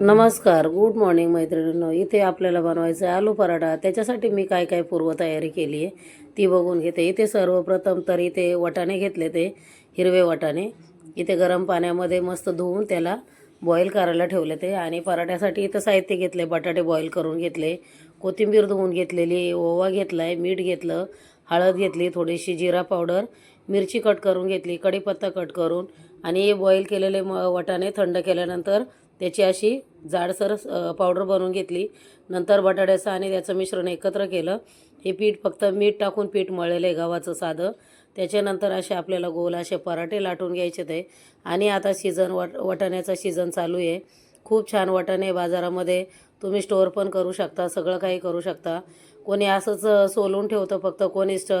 नमस्कार good morning मैत्रिणींनो. इथे आपल्याला बनवायचं आहे आलू पराठा. त्याच्यासाठी मी काय काय पूर्वतयारी केली आहे ती बघून घेते. इथे सर्वप्रथम तर इथे वटाणे घेतले ते हिरवे वटाणे. इथे गरम पाण्यामध्ये मस्त धुवून त्याला बॉईल करायला ठेवले ते. आणि पराठ्यासाठी इथं साहित्य घेतले बटाटे बॉईल करून घेतले. कोथिंबीर धुवून घेतलेली ओवा घेतला आहे मीठ घेतलं हळद घेतली थोडीशी जिरा पावडर मिरची कट करून घेतली कढीपत्ता कट करून. आणि हे बॉईल केलेले म वटाणे थंड केल्यानंतर त्याची अशी जाडसर पावडर बनवून घेतली. नंतर बटाट्याचं आणि त्याचं मिश्रण एकत्र केलं. हे पीठ फक्त मीठ टाकून पीठ मळलेलं आहे गव्हाचं साधं. त्याच्यानंतर असे आपल्याला गोल असे पराठे लाटून घ्यायचे ते. आणि आता सीझन वट वटाण्याचा सीझन चालू आहे. खूप छान वाटाणे बाजारामध्ये. तुम्ही स्टोअर पण करू शकता सगळं काही करू शकता. कोणी असंच सोलून ठेवतं फक्त कोणी स्ट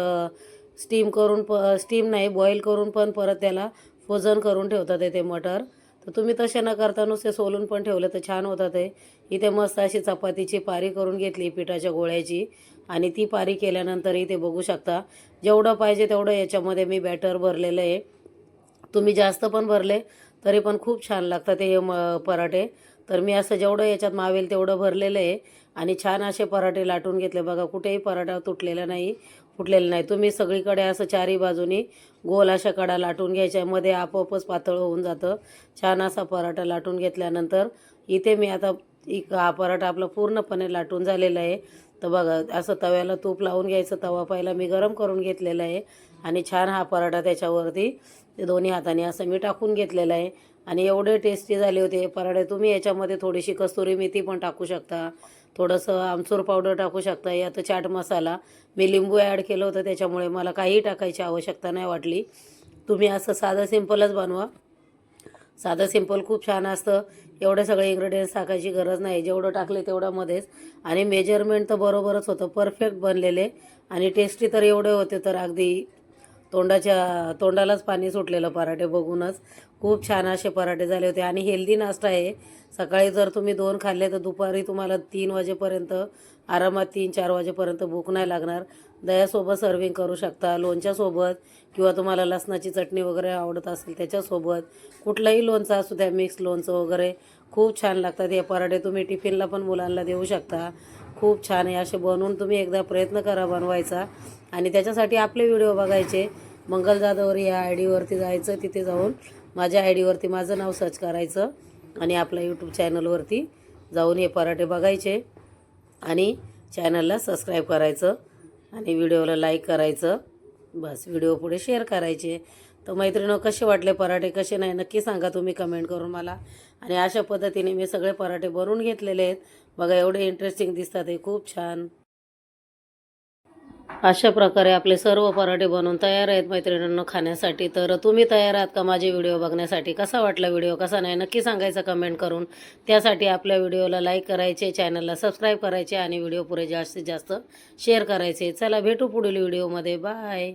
स्टीम करून प स्टीम नाही बॉईल करून पण परत त्याला फोजन करून ठेवतात ते ते मटर. तर तुम्ही तसे न करता नुसते सोलून पण ठेवलं तर छान होतं ते इथे मस्त अशी चपातीची पारी करून घेतली पिठाच्या गोळ्याची. आणि ती पारी केल्यानंतर इथे बघू शकता जेवढं पाहिजे तेवढं याच्यामध्ये मी बॅटर भरलेलं आहे. तुम्ही जास्त पण भरले तरी पण खूप छान लागतात हे म पराठे. तर मी असं जेवढं याच्यात मावेल तेवढं भरलेलं आहे. आणि छान असे पराठे लाटून घेतले. बघा कुठेही पराठा तुटलेला नाही. फुटलेलं नाही. तुम्ही सगळीकडे असं चारी बाजूनी गोल अशा कडा लाटून घ्यायच्या. मध्ये आपोआपच पातळ होऊन जातं. छान असा पराठा लाटून घेतल्यानंतर इथे मी आता एक हा पराठा आपला पूर्णपणे लाटून झालेला आहे. तर बघा असं तव्याला तूप लावून घ्यायचं. तवा पहिला मी गरम करून घेतलेला आहे. आणि छान हा पराठा त्याच्यावरती ते दोन्ही हाताने असं मी टाकून घेतलेलं आहे. आणि एवढे टेस्टी झाले होते पराठे. तुम्ही याच्यामध्ये थोडीशी कस्तुरी मेथी पण टाकू शकता. थोडंसं आमचूर पावडर टाकू शकता यात चाट मसाला मी लिंबू ॲड केलं होतं त्याच्यामुळे मला काही टाकायची आवश्यकता नाही वाटली. तुम्ही असं साधं सिंपलच बनवा. साधं सिंपल खूप छान असतं. एवढे सगळे इन्ग्रेडियंट्स टाकायची गरज नाही. जेवढं टाकले तेवढ्यामध्येच आणि मेजरमेंट तर बरोबरच होतं. परफेक्ट बनलेले. आणि टेस्टी तर एवढे होते तर अगदी तोंडाच्या तोंडालाच पाणी सुटलेलं पराठे बघूनच. खूप छान असे पराठे झाले होते. आणि हेल्दी नाश्ता आहे. सकाळी जर तुम्ही दोन खाल्ले तर दुपारी तुम्हाला तीन वाजेपर्यंत आरामात तीन चार वाजेपर्यंत भूक नाही लागणार. दह्यासोबत सर्विंग करू शकता. लोणच्यासोबत किंवा तुम्हाला लसणाची चटणी वगैरे आवडत असेल त्याच्यासोबत. कुठलाही लोणचं असू द्या मिक्स लोणचं वगैरे खूप छान लागतात. हे पराठे तुम्ही टिफिनला पण मुलांना देऊ शकता. खूप छान आहे. असे बनवून तुम्ही एकदा प्रयत्न करा बनवायचा. आणि त्याच्यासाठी आपले व्हिडिओ बघायचे. मंगल जाधवर या आय डीवरती जायचं तिथे जाऊन माझ्या आय डीवरती माझं नाव सर्च करायचं आणि आपल्या यूट्यूब चॅनलवरती जाऊन हे पराठे बघायचे आणि चॅनलला सबस्क्राईब करायचं आणि व्हिडिओला लाईक करायचं. बस व्हिडिओ पुढे शेअर करायचे. तर मैत्रिणी कसे वाटले पराठे? कसे नाही? नक्की सांगा तुम्ही कमेंट करून मला. आणि अशा पद्धतीने मी सगळे पराठे बनवून घेतलेले आहेत. बघा एवढे इंटरेस्टिंग दिसतात हे. खूप छान. अशा प्रकारे आपले सर्व पराठे बनवून तयार आहेत मैत्रिणींना खाण्यासाठी. तर तुम्ही तयार आहात का माझे व्हिडिओ बघण्यासाठी? कसा वाटला व्हिडिओ कसा नाही? नक्की सांगायचं कमेंट करून. त्यासाठी आपल्या व्हिडिओला लाईक करायचे चॅनलला सबस्क्राईब करायचे आणि व्हिडिओ पुढे जास्तीत जास्त शेअर करायचे. चला भेटू पुढील व्हिडिओमध्ये बाय